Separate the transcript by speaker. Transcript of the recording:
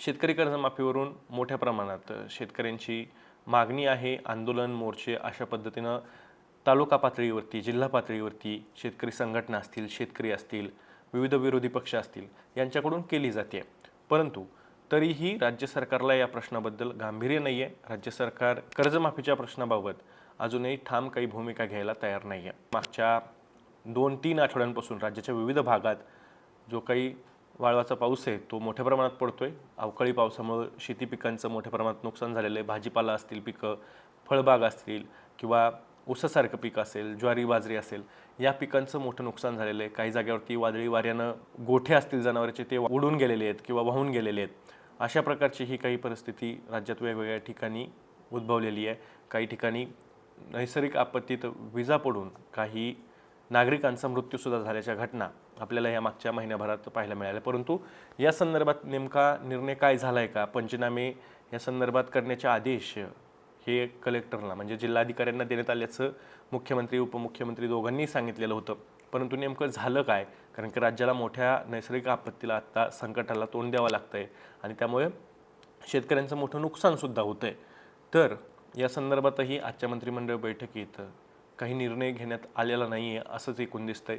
Speaker 1: शेतकरी कर्जमाफीवरून मोठ्या प्रमाणात शेतकऱ्यांची मागणी आहे आंदोलन मोर्चे अशा पद्धतीनं तालुका पातळीवरती जिल्हा पातळीवरती शेतकरी संघटना असतील शेतकरी असतील विविध विरोधी पक्ष असतील यांच्याकडून केली जाते. परंतु तरीही राज्य सरकारला या प्रश्नाबद्दल गांभीर्य नाही आहे राज्य सरकार कर्जमाफीच्या प्रश्नाबाबत अजूनही ठाम काही भूमिका घ्यायला तयार नाही आहे मागच्या दोन तीन आठवड्यांपासून राज्याच्या विविध भागात जो काही वाळवाचा पाऊस आहे तो मोठ्या प्रमाणात पडतो आहे अवकाळी पावसामुळं शेती पिकांचं मोठ्या प्रमाणात नुकसान झालेलं आहे. भाजीपाला असतील पिकं फळबाग असतील किंवा ऊसासारखं पीक असेल ज्वारी बाजरी असेल या पिकांचं मोठं नुकसान झालेलं आहे. काही जागेवरती वादळी वाऱ्यानं गोठे असतील जनावरांचे ते उडून गेलेले आहेत किंवा वाहून गेलेले आहेत. अशा प्रकारची ही काही परिस्थिती राज्यात वेगवेगळ्या ठिकाणी उद्भवलेली आहे. काही ठिकाणी नैसर्गिक आपत्तीत विजा पडून काही नागरिकांचा मृत्यूसुद्धा झाल्याच्या घटना आपल्याला या मागच्या महिन्याभरात पाहायला मिळाल्या. परंतु या संदर्भात नेमका निर्णय काय झाला आहे का? पंचनामे या संदर्भात करण्याचे आदेश हे कलेक्टरला म्हणजे जिल्हाधिकाऱ्यांना देण्यात आल्याचं मुख्यमंत्री उपमुख्यमंत्री दोघांनी सांगितलेलं होतं. परंतु नेमकं झालं काय? कारण की राज्याला मोठ्या नैसर्गिक आपत्तीला आत्ता संकटाला तोंड द्यावं लागतं आहे आणि त्यामुळे शेतकऱ्यांचं मोठं नुकसानसुद्धा होतं आहे तर या संदर्भातही आजच्या मंत्रिमंडळ बैठकीत काही निर्णय घेण्यात आलेला नाही आहे असंच एकूण दिसतंय.